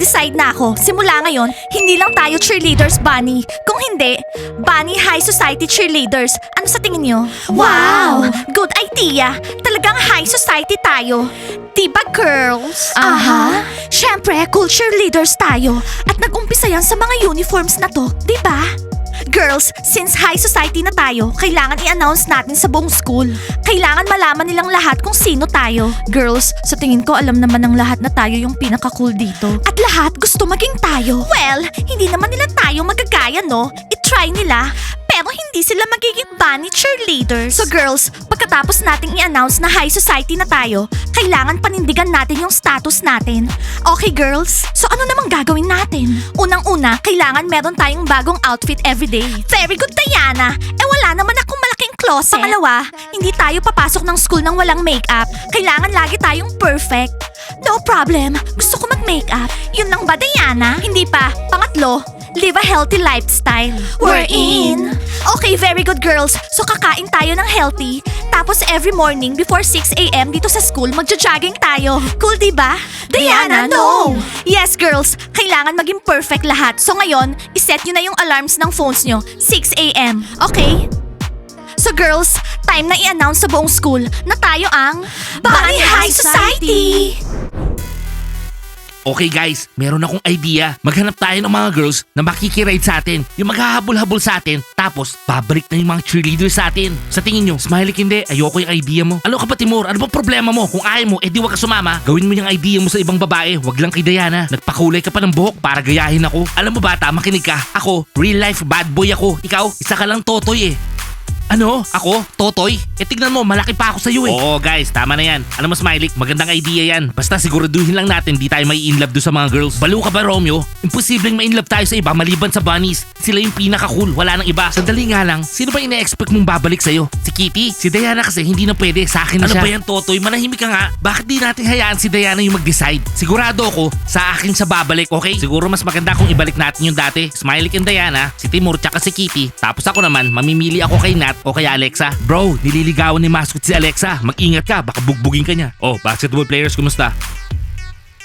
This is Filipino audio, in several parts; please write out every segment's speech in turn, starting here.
nag-decide na ako. Simula ngayon, hindi lang tayo cheerleaders, Bunny. Kung hindi, Bunny High Society cheerleaders. Ano sa tingin nyo? Wow! Good idea. Talagang high society tayo. Diba, girls? Aha. Siyempre, cool cheerleaders tayo. At nag-umpisa yan sa mga uniforms na to, diba? Girls, since high society na tayo, kailangan i-announce natin sa buong school. Kailangan malaman nilang lahat kung sino tayo. Girls, sa tingin ko alam naman ng lahat na tayo yung pinaka-cool dito. At lahat gusto maging tayo. Well, hindi naman nila tayo magagaya, no? I-try nila. Pero hindi sila magiging bunny cheerleaders. So girls, pagkatapos nating i-announce na high society na tayo, kailangan panindigan natin yung status natin. Okay girls? So ano namang gagawin natin? Unang-una, kailangan meron tayong bagong outfit everyday. Very good, Diana! Eh wala naman akong malaking closet. Pangalawa, hindi tayo papasok ng school ng walang makeup. Kailangan lagi tayong perfect. No problem. Gusto ko mag-makeup. Yun lang ba, Diana? Hindi pa. Pangatlo, live a healthy lifestyle. We're in! Okay, very good girls. So kakain tayo ng healthy. Tapos every morning before 6 a.m. dito sa school, magja-jogging tayo. Cool, di ba? Diana, no! Yes, girls. Kailangan maging perfect lahat. So ngayon, iset nyo na yung alarms ng phones nyo. 6 a.m. Okay? So girls, time na i-announce sa buong school na tayo ang Bunny High Society! Okay guys, meron akong idea. Maghanap tayo ng mga girls na makikiride sa atin. Yung maghahabol-habol sa atin. Tapos, babalik na yung mga cheerleaders sa atin. Sa tingin nyo, Smiley hindi, ayoko yung idea mo. Ano ka ba Timur? Ano bang problema mo? Kung ayaw mo, edi wag ka sumama. Gawin mo yung idea mo sa ibang babae. Wag lang kay Diana. Nagpakulay ka pa ng buhok para gayahin ako. Alam mo bata, makinig ka. Ako, real life bad boy ako. Ikaw, isa ka lang totoy eh. Ano? Ako? Totoy? Eh tignan mo, malaki pa ako sa iyo eh. Oo guys, tama na yan. Alam mo Smiley, magandang idea yan. Basta siguraduhin lang natin di tayo may in love do sa mga girls. Balo ka ba Romeo? Imposibleng ma in love tayo sa iba maliban sa bunnies. Sila yung pinaka-cool, wala nang iba. Sandali nga lang, sino ba ina-expect mong babalik sa'yo? Si Kitty? Si Diana kasi hindi na pwede, sa akin na Ano siya. ba yan Totoy? Manahimik ka nga. Bakit di natin hayaan si Diana yung mag-decide? Sigurado ako, sa akin sa babalik, okay? Siguro mas maganda kung ibalik natin yung dati. Smiley and Diana, si Timur tsaka si Kitty. Tapos ako naman, mamimili ako kay Nat o kay Alexa. Bro, nililigawan ni Mascot si Alexa. Mag-ingat ka, baka bugbugin ka niya. Oh, basketball players, kumusta?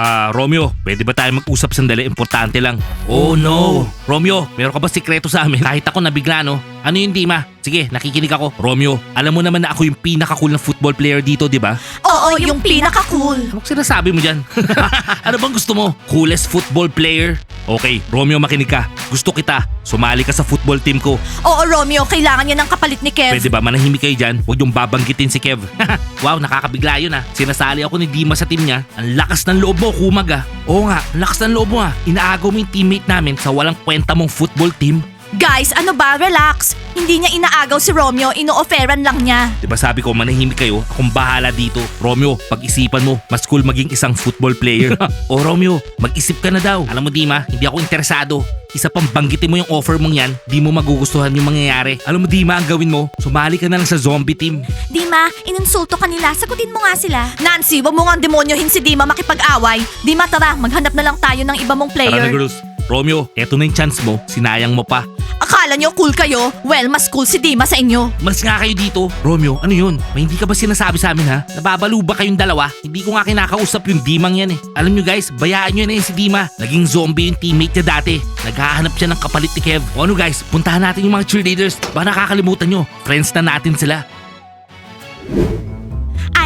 Ah, Romeo, pwede ba tayo mag-usap sandali? Importante lang. Oh no! Romeo, meron ka ba sikreto sa amin? Kahit ako nabigla, no? Ano yun, Dima? Sige, nakikinig ako. Romeo, alam mo naman na ako yung pinaka-cool na football player dito, di ba? Oo, yung pinaka-cool. Anong sinasabi mo dyan? ano bang gusto mo? Coolest football player? Okay, Romeo, makinig ka. Gusto kita. Sumali ka sa football team ko. Oo, Romeo, kailangan niya ng kapalit ni Kev. Pwede ba manahimik kayo dyan? Huwag yung babanggitin si Kev. wow, nakakabigla yun ah. Sinasali ako ni Dima sa team niya. Ang lakas ng loob mo, kumag ah. Oo nga, ang lakas ng loob mo ah. Inaagaw mo yung teammate namin sa walang kwenta mong football team. Guys, ano ba? Relax. Hindi niya inaagaw si Romeo, ino-offeran lang niya. Di ba sabi ko manahimik kayo? Akong bahala dito. Romeo, pag-isipan mo, mas cool maging isang football player. o Romeo, mag-isip ka na daw. Alam mo Dima, hindi ako interesado. Isa pang banggitin mo yung offer mong yan, di mo magugustuhan yung mangyayari. Alam mo Dima, ang gawin mo, sumali ka na lang sa zombie team. Dima, ininsulto ka nila. Sagutin mo nga sila. Nancy, wag mo nga demonyohin si Dima makipag-away. Dima, tara, maghanap na lang tayo ng iba mong Tara na player. girls. Romeo, eto na yung chance mo, sinayang mo pa. Akala niyo cool kayo? Well, mas cool si Dima sa inyo. Mas nga kayo dito. Romeo, ano yun? May hindi ka ba sinasabi sa amin ha? Nababalo ba kayong dalawa? Hindi ko nga kinakausap yung Dimang yan eh. Alam nyo guys, bayaan nyo na yun si Dima. Naging zombie yung teammate niya dati. Naghahanap siya ng kapalit ni Kev. O ano guys, puntahan natin yung mga cheerleaders. Baka nakakalimutan nyo. Friends na natin sila.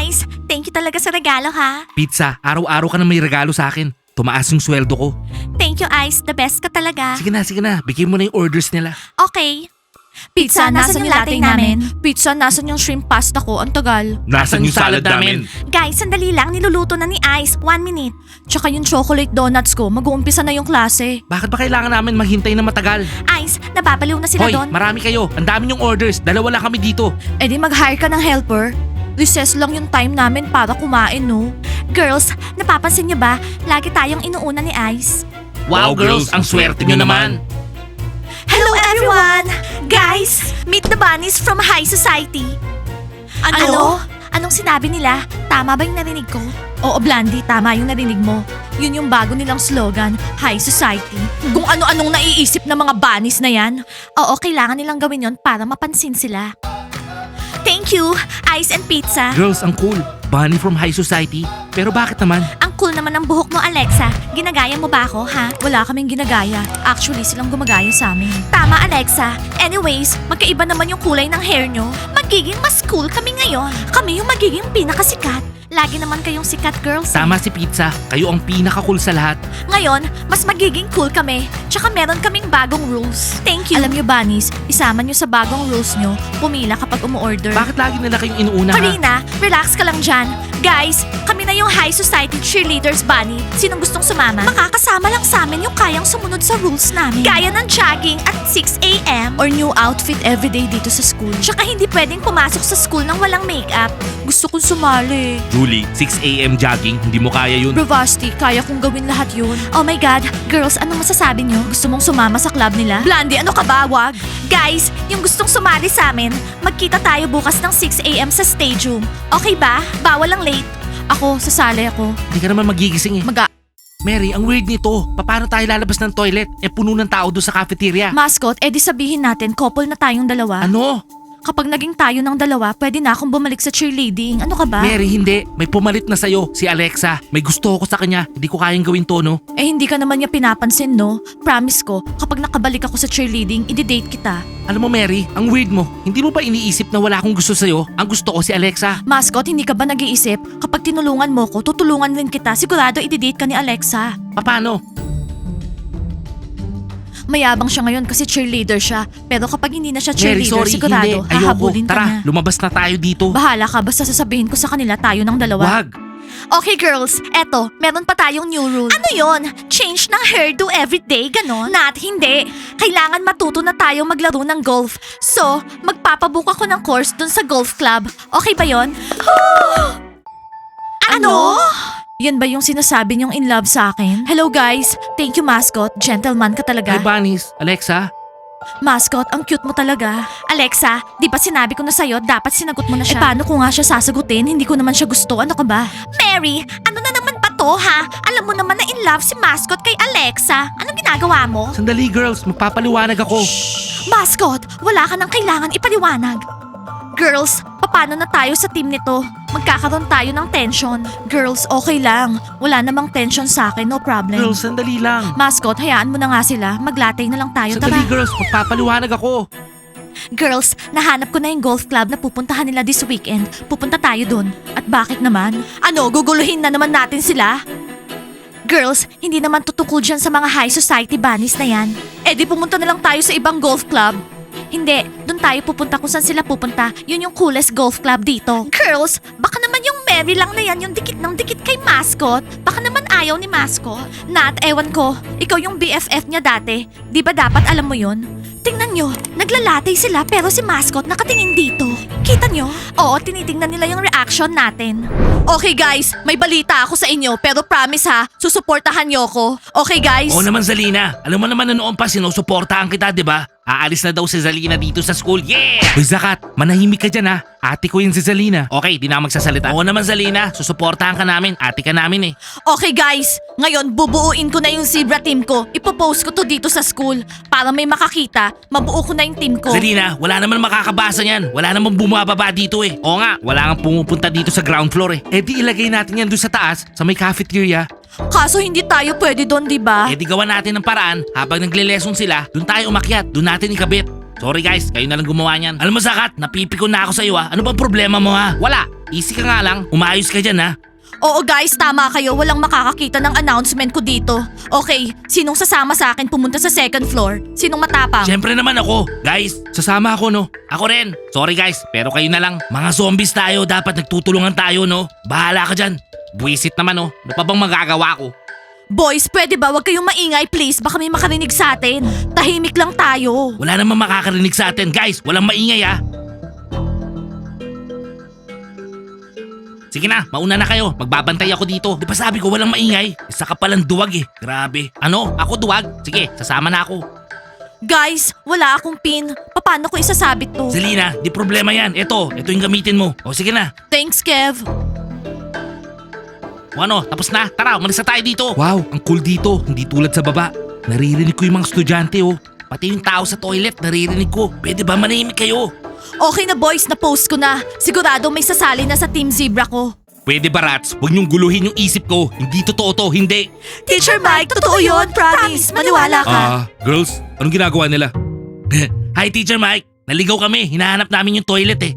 Ice, thank you talaga sa regalo ha. Pizza, araw-araw ka na may regalo sa akin. Tumaas yung sweldo ko. Thank you Ice, the best ka talaga. Sige na, sige na. Bigyan mo na yung orders nila. Okay. Pizza, nasan yung latte namin? Pizza, nasan yung shrimp pasta ko? Ang tagal. Nasaan yung salad namin? Guys, sandali lang. Niluluto na ni Ice. One minute. Tsaka yung chocolate donuts ko. Mag-uumpisa na yung klase. Bakit ba kailangan namin maghintay na matagal? Ice, nababaliw na sila Hoy, doon. marami kayo. Ang dami yung orders. Dalawa lang kami dito. Eh di mag-hire ka ng helper. Recess lang yung time namin para kumain, no? Girls, napapansin niyo ba? Lagi tayong inuuna ni Ice. Wow, girls, ang swerte nyo naman. Hello everyone! Guys, meet the bunnies from high society. Ano? Anong sinabi nila? Tama ba yung narinig ko? Oo, Blandy, tama yung narinig mo. Yun yung bago nilang slogan, High Society. Kung ano-anong naiisip ng mga bunnies na yan. Oo, kailangan nilang gawin yon para mapansin sila. Thank you, ice and pizza. Girls, ang cool. Bunny from high society. Pero bakit naman? Ang cool naman ng buhok mo, Alexa. Ginagaya mo ba ako, ha? Wala kaming ginagaya. Actually, silang gumagaya sa amin. Tama, Alexa. Anyways, magkaiba naman yung kulay ng hair nyo. Magiging mas cool kami ngayon. Kami yung magiging pinakasikat. Lagi naman kayong sikat, girls. eh. Tama si Pizza. Kayo ang pinaka-cool sa lahat. Ngayon, mas magiging cool kami. Tsaka meron kaming bagong rules. Thank you. Alam nyo, Bunnies, isama nyo sa bagong rules nyo, pumila kapag umu-order. Bakit lagi nila kayong inuuna ha? Karina, relax ka lang dyan. Guys, kami na yung high society cheerleaders, Bunny. Sinong gustong sumama? Makakasama lang sa amin yung kayang sumunod sa rules namin. Gaya ng jogging at 6 a.m. Or new outfit everyday dito sa school. Tsaka hindi pwedeng pumasok sa school nang walang makeup. Gusto kong sumali. Julie, 6am jogging. Hindi mo kaya yun. Bravasti, kaya kong gawin lahat yun. Oh my God, girls, anong masasabi nyo? Gusto mong sumama sa club nila? Blandy, ano ka ba? Wag. Guys, yung gustong sumali sa amin, magkita tayo bukas ng 6am sa stage room. Okay ba? Bawal lang late. Ako, sasali ako. Hindi ka naman magigising eh. Mag Mary, ang weird nito. Paano tayo lalabas ng toilet? Eh puno ng tao doon sa cafeteria. Mascot, edi sabihin natin, couple na tayong dalawa. ano? Kapag naging tayo ng dalawa, pwede na akong bumalik sa cheerleading. Ano ka ba? Mary, hindi. May pumalit na sa'yo, si Alexa. May gusto ko sa kanya. Hindi ko kayang gawin to, no? Eh hindi ka naman niya pinapansin, no? Promise ko, kapag nakabalik ako sa cheerleading, i-date kita. Alam mo, Mary, ang weird mo. Hindi mo ba iniisip na wala akong gusto sa'yo? Ang gusto ko si Alexa. Mascot, hindi ka ba nag-iisip? Kapag tinulungan mo ko, tutulungan din kita. Sigurado i-date ka ni Alexa. Paano? Mayabang siya ngayon kasi cheerleader siya. Pero kapag hindi na siya Mary, cheerleader, sorry, sigurado, hindi. Ayoko. hahabulin ka Tara, niya. lumabas na tayo dito. Bahala ka, basta sasabihin ko sa kanila tayo ng dalawa. Wag. Okay girls, eto, meron pa tayong new rule. Ano yon? Change ng hairdo everyday, ganon? Nat, hindi. Kailangan matuto na tayo maglaro ng golf. So, magpapabook ako ng course dun sa golf club. Okay ba yon? ano? Yan ba yung sinasabi niyong in love sa akin? Hello guys, thank you mascot. Gentleman ka talaga. Hi, Bunnies. Alexa? Mascot, ang cute mo talaga. Alexa, di ba sinabi ko na sa'yo, dapat sinagot mo na siya. Eh paano ko nga siya sasagutin? Hindi ko naman siya gusto. Ano ka ba? Mary, ano na naman ba to ha? Alam mo naman na in love si Mascot kay Alexa. Anong ginagawa mo? Sandali, girls. Magpapaliwanag ako. Mascot, wala ka nang kailangan ipaliwanag. Girls, paano na tayo sa team nito? Magkakaroon tayo ng tension. Girls, okay lang. Wala namang tension sa akin, no problem. Girls, sandali lang. Mascot, hayaan mo na nga sila. Maglatay na lang tayo, Sandali, tara. girls. Magpapaliwanag ako. Girls, nahanap ko na yung golf club na pupuntahan nila this weekend. Pupunta tayo dun. At bakit naman? Ano, guguluhin na naman natin sila? Girls, hindi naman tutukol dyan sa mga high society bunnies na yan. Eh di pumunta na lang tayo sa ibang golf club. Hindi, doon tayo pupunta kung saan sila pupunta. Yun yung coolest golf club dito. Girls, baka naman yung Mary lang na yan yung dikit ng dikit kay Mascot. Baka naman ayaw ni Mascot. Nat, ewan ko. Ikaw yung BFF niya dati. Di ba dapat alam mo yun? Tingnan nyo, naglalatay sila pero si Mascot nakatingin dito. Kita nyo? Oo, tinitingnan nila yung reaction natin. Okay guys, may balita ako sa inyo pero promise ha, susuportahan nyo ko. Okay guys? Oo naman, Zalina. Alam mo naman na noon pa sinusuportahan kita, di ba? Aalis na daw si Zalina dito sa school. Yeah! Hoy, Zakat, manahimik ka dyan ha. Ate ko yun si Zalina. Okay, di na ako magsasalita. Oo naman, Zalina. Susuportahan ka namin. Ate ka namin eh. Okay guys, ngayon bubuuin ko na yung zebra team ko. Ipopost ko to dito sa school para may makakita, mabuo ko na yung team ko. Zalina, wala naman makakabasa niyan. Wala naman bumababa dito eh. Oo nga, wala kang pumupunta dito sa ground floor eh. Eh di ilagay natin yan doon sa taas, sa may cafeteria. Kaso hindi tayo pwede doon, di ba? Eh di gawa natin ng paraan, habang nagle-lesson sila, doon tayo umakyat, doon natin ikabit. Sorry guys, kayo na lang gumawa niyan. Alam mo Zakat, napipikon na ako sa iyo ha. Ano bang problema mo ha? Wala. Easy ka nga lang. Umayos ka dyan ha. Oo guys, tama kayo. Walang makakakita ng announcement ko dito. Okay, sinong sasama sa akin pumunta sa second floor? Sinong matapang? Siyempre naman ako. Guys, sasama ako no. Ako rin. Sorry guys, pero kayo na lang. Mga zombies tayo, dapat nagtutulungan tayo no. Bahala ka dyan. Buwisit naman no. Ano pa bang magagawa ko? Boys, pwede ba? Huwag kayong maingay please. Baka may makarinig sa atin. Tahimik lang tayo. Wala namang makakarinig sa atin. Guys, walang maingay ha. Sige na, mauna na kayo. Magbabantay ako dito. Di ba sabi ko walang maingay? Isa ka palang duwag eh. Grabe. Ano? Ako duwag? Sige, sasama na ako. Guys, wala akong pin. Paano ko isasabit to? Selena, di problema yan. Ito, ito yung gamitin mo. O sige na. Thanks, Kev. O ano, tapos na. Tara, umalis na tayo dito. Wow, ang cool dito. Hindi tulad sa baba. Naririnig ko yung mga estudyante oh. Pati yung tao sa toilet, naririnig ko. Pwede ba manahimik kayo? Okay na boys, na-post ko na. Sigurado may sasali na sa Team Zebra ko. Pwede ba rats? Huwag niyong guluhin yung isip ko. Hindi totoo to, hindi. Teacher Mike, totoo yun. Promise, maniwala ka. Ah, girls, anong ginagawa nila? Hi, Teacher Mike. Naligaw kami. Hinahanap namin yung toilet eh.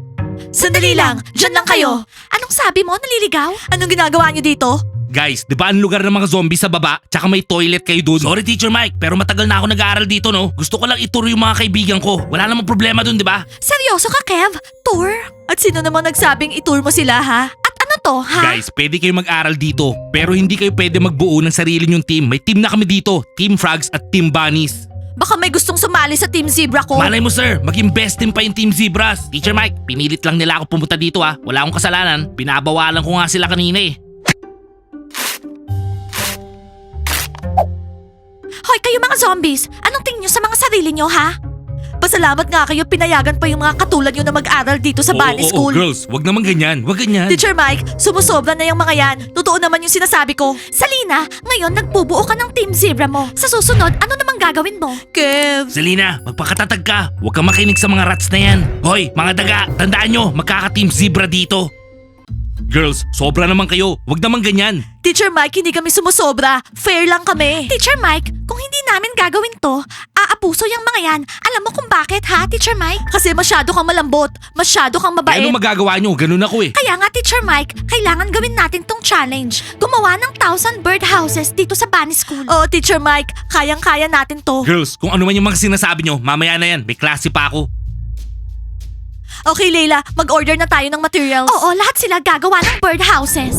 Sandali lang, dyan lang kayo. Anong sabi mo, naliligaw? Anong ginagawa niyo dito? Guys, di ba ang lugar ng mga zombie sa baba? Tsaka may toilet kayo dun. Sorry, Teacher Mike, pero matagal na ako nag-aaral dito, no? Gusto ko lang ituro yung mga kaibigan ko. Wala namang problema dun, di ba? Seryoso ka, Kev? Tour? At sino namang nagsabing itour mo sila, ha? At ano to, ha? Guys, pwede kayo mag-aral dito. Pero hindi kayo pwede magbuo ng sarili nyong team. May team na kami dito. Team Frogs at Team Bunnies. Baka may gustong sumali sa Team Zebra ko. Malay mo sir, maging best team pa yung Team Zebras. Teacher Mike, pinilit lang nila ako pumunta dito ha. Wala akong kasalanan. Binabawalan ko nga sila kanina eh. Hoy, kayo mga zombies! Anong tingin nyo sa mga sarili nyo, ha? Pasalamat nga kayo, pinayagan pa yung mga katulad nyo na mag-aral dito sa Bunny Oo, oo, School. girls, wag naman ganyan. Wag ganyan. Teacher Mike, sumusobra na yung mga yan. Totoo naman yung sinasabi ko. Salina, ngayon nagbubuo ka ng Team Zebra mo. Sa susunod, ano namang gagawin mo? Kev. Selena, magpakatatag ka. Huwag kang makinig sa mga rats na yan. Hoy, mga daga, tandaan nyo, magkaka-team zebra dito. Girls, sobra naman kayo. Huwag naman ganyan. Teacher Mike, hindi kami sumusobra. Fair lang kami. Teacher Mike, kung hindi namin gagawin to, aapuso yung mga yan. Alam mo kung bakit ha, Teacher Mike? Kasi masyado kang malambot, masyado kang Eh, mabait. ano magagawa nyo? Ganun ako eh. Kaya nga, Teacher Mike, kailangan gawin natin tong challenge. Gumawa ng thousand bird houses dito sa Bunny School. Oh, Teacher Mike, kayang-kaya natin to. Girls, kung ano man yung mga sinasabi nyo, mamaya na yan. May klase pa ako. Okay, Leila, mag-order na tayo ng materials. Oo, lahat sila gagawa ng bird houses.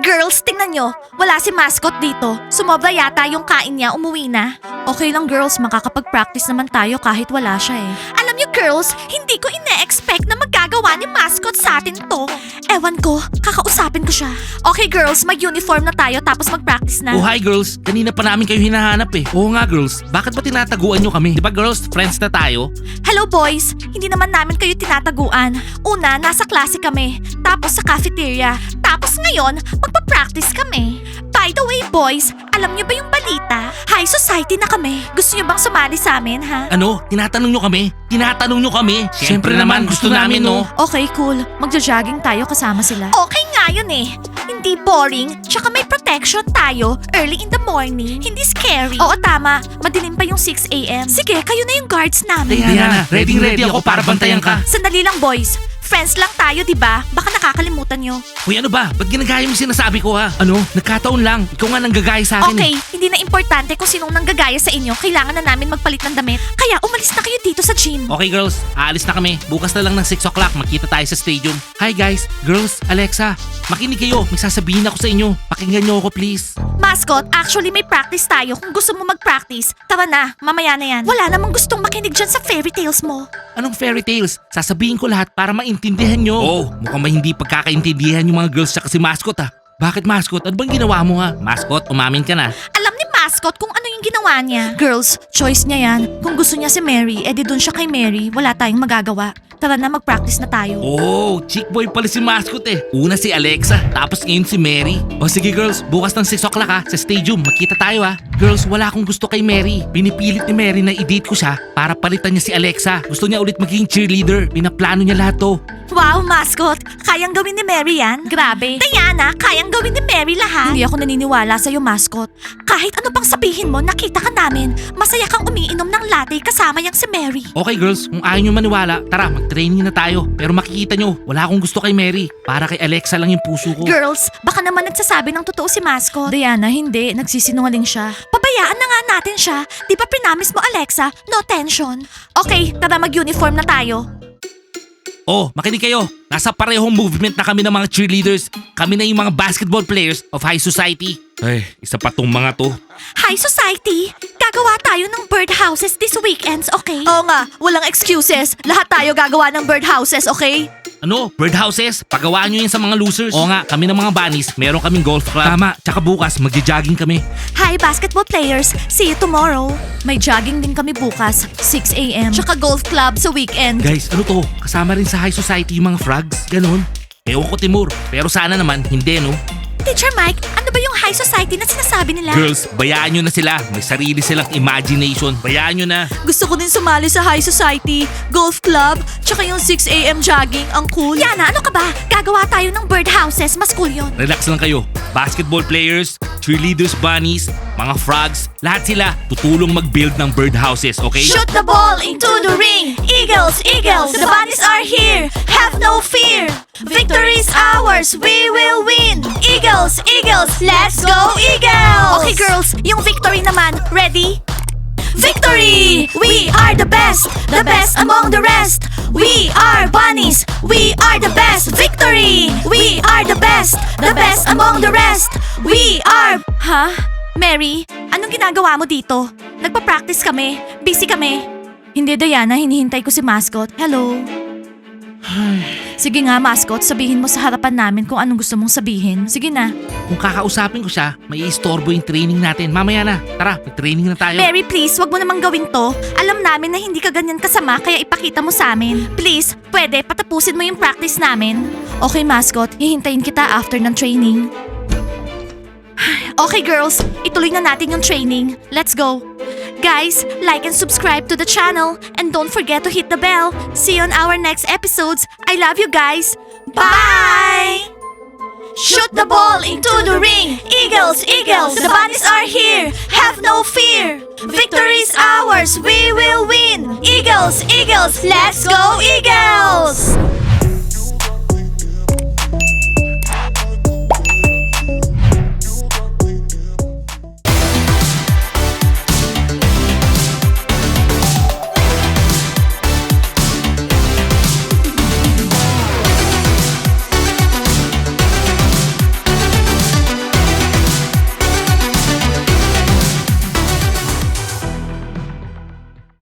Girls, tingnan nyo. Wala si mascot dito. Sumobra yata yung kain niya, umuwi na. Okay lang girls, makakapag-practice naman tayo kahit wala siya eh. Alam nyo girls, hindi ko ine-expect na magagawa ni mascot sa atin to. Ewan ko, kakausapin ko siya. Okay girls, mag-uniform na tayo tapos mag-practice na. Oh hi girls, kanina pa namin kayo hinahanap eh. Oo nga girls, bakit ba tinataguan nyo kami? Di ba girls, friends na tayo? Hello boys! Hindi naman namin kayo tinataguan. Una, nasa klase kami. Tapos sa cafeteria. Tapos ngayon, magpa-practice kami. By the way boys, alam niyo ba yung balita? High society na kami. Gusto niyo bang sumali sa amin, ha? Ano? Tinatanong nyo kami? Tinatanong nyo kami? Siyempre naman, gusto namin no. Okay, cool. Magja-jogging tayo kasama sila. Okay nga yun eh. Hindi boring, tsaka may protection tayo early in the morning. Hindi scary. Oo, tama. Madilim pa yung 6 a.m. Sige, kayo na yung guards namin. Diana, ready ready ako para bantayan ka. Sandali lang, boys. Friends lang tayo, di ba? Baka nakakalimutan nyo. Uy ano ba? Ba't ginagaya mo yung sinasabi ko ha? Ano? Nagkataon lang. Ikaw nga nanggagaya sa akin Okay, eh. hindi na importante kung sinong nanggagaya sa inyo. Kailangan na namin magpalit ng damit. Kaya umalis na kayo dito sa gym. Okay girls, aalis na kami. Bukas na lang ng 6 o'clock, makita tayo sa stadium. Hi guys, girls, Alexa. Makinig kayo, may sasabihin ako sa inyo. Pakinggan nyo ako please. Mascot, actually may practice tayo. Kung gusto mo mag-practice, tara na, mamaya na yan. Wala namang gustong makinig dyan sa fairy tales mo. Anong fairy tales? Sasabihin ko lahat para maintindihan nyo. Oh, mukhang may hindi pagkakaintindihan yung mga girls tsaka si Mascot ha. Bakit Mascot? Ano bang ginawa mo ha? Mascot, umamin ka na. Alam ni Mascot kung ano yung ginawa niya. Girls, choice niya yan. Kung gusto niya si Mary, edi dun siya kay Mary. Wala tayong magagawa. Tara na, mag-practice na tayo. Oh, chick boy pala si Mascot eh. Una si Alexa, tapos ngayon si Mary. O sige girls, bukas ng 6 o'clock ha, sa stadium, makita tayo ha. Girls, wala akong gusto kay Mary. Pinipilit ni Mary na i-date ko siya para palitan niya si Alexa. Gusto niya ulit maging cheerleader. Pinaplano niya lahat to. Wow, mascot! Kayang gawin ni Mary yan? Grabe. Diana, kayang gawin ni Mary lahat? Hindi ako naniniwala sa'yo, mascot. Kahit ano pang sabihin mo, nakita ka namin. Masaya kang umiinom ng latte kasama yang si Mary. Okay girls, kung ayaw niyo maniwala, tara mag-training na tayo. Pero makikita niyo, wala akong gusto kay Mary. Para kay Alexa lang yung puso ko. Girls, baka naman nagsasabi ng totoo si mascot. Diana, hindi. Nagsisinungaling siya. Pabayaan na nga natin siya. Di ba prinamis mo, Alexa? No tension. Okay, tara mag-uniform na tayo. Oh, makinig kayo. Nasa parehong movement na kami ng mga cheerleaders. Kami na yung mga basketball players of high society. Ay, isa pa tong mga to. High Society, gagawa tayo ng birdhouses this weekends, okay? Oo nga, walang excuses. Lahat tayo gagawa ng birdhouses, okay? Ano? Birdhouses? Pagawaan nyo yun sa mga losers. Oo nga, kami ng mga bunnies, meron kaming golf club. Tama, tsaka bukas, magja-jogging kami. Hi, basketball players. See you tomorrow. May jogging din kami bukas, 6 a.m. Tsaka golf club sa weekend. Guys, ano to? Kasama rin sa high society yung mga frogs? Ganon? Ewan ko Timur, pero sana naman hindi no? Teacher Mike, ba yung high society na sinasabi nila? Girls, bayaan nyo na sila. May sarili silang imagination. Bayaan nyo na. Gusto ko din sumali sa high society, golf club, tsaka yung 6am jogging, ang cool. Yana, ano ka ba? Gagawa tayo ng birdhouses, mas cool yun. Relax lang kayo. Basketball players, cheerleaders, bunnies, mga frogs, lahat sila tutulong mag-build ng birdhouses, okay? Shoot the ball into the ring. Eagles, Eagles, the bunnies are here. Have no fear. Victory is ours. We will win. Eagles, Eagles, let's go Eagles. Okay girls, yung victory naman. Ready? Victory! We are the best, the best among the rest. We are bunnies, we are the best. Victory! We are the best, the best among the rest. We are... Ha? Mary, anong ginagawa mo dito? Nagpa-practice kami. Busy kami. Hindi, Diana. Hinihintay ko si Mascot. Hello. Sige nga, Mascot. Sabihin mo sa harapan namin kung anong gusto mong sabihin. Sige na. Kung kakausapin ko siya, may istorbo yung training natin. Mamaya na. Tara, may training na tayo. Mary, please, wag mo namang gawin to. Alam namin na hindi ka ganyan kasama, kaya ipakita mo sa amin. Please, pwede, patapusin mo yung practice namin. Okay, mascot, hihintayin kita after ng training. Okay, girls, ituloy na natin yung training. Let's go. Guys, like and subscribe to the channel and don't forget to hit the bell. See you on our next episodes. I love you guys. Bye! Shoot the ball into the ring. Eagles, Eagles, the bunnies are here. Have no fear. Victory is ours. We will win. Eagles, Eagles, let's go Eagles!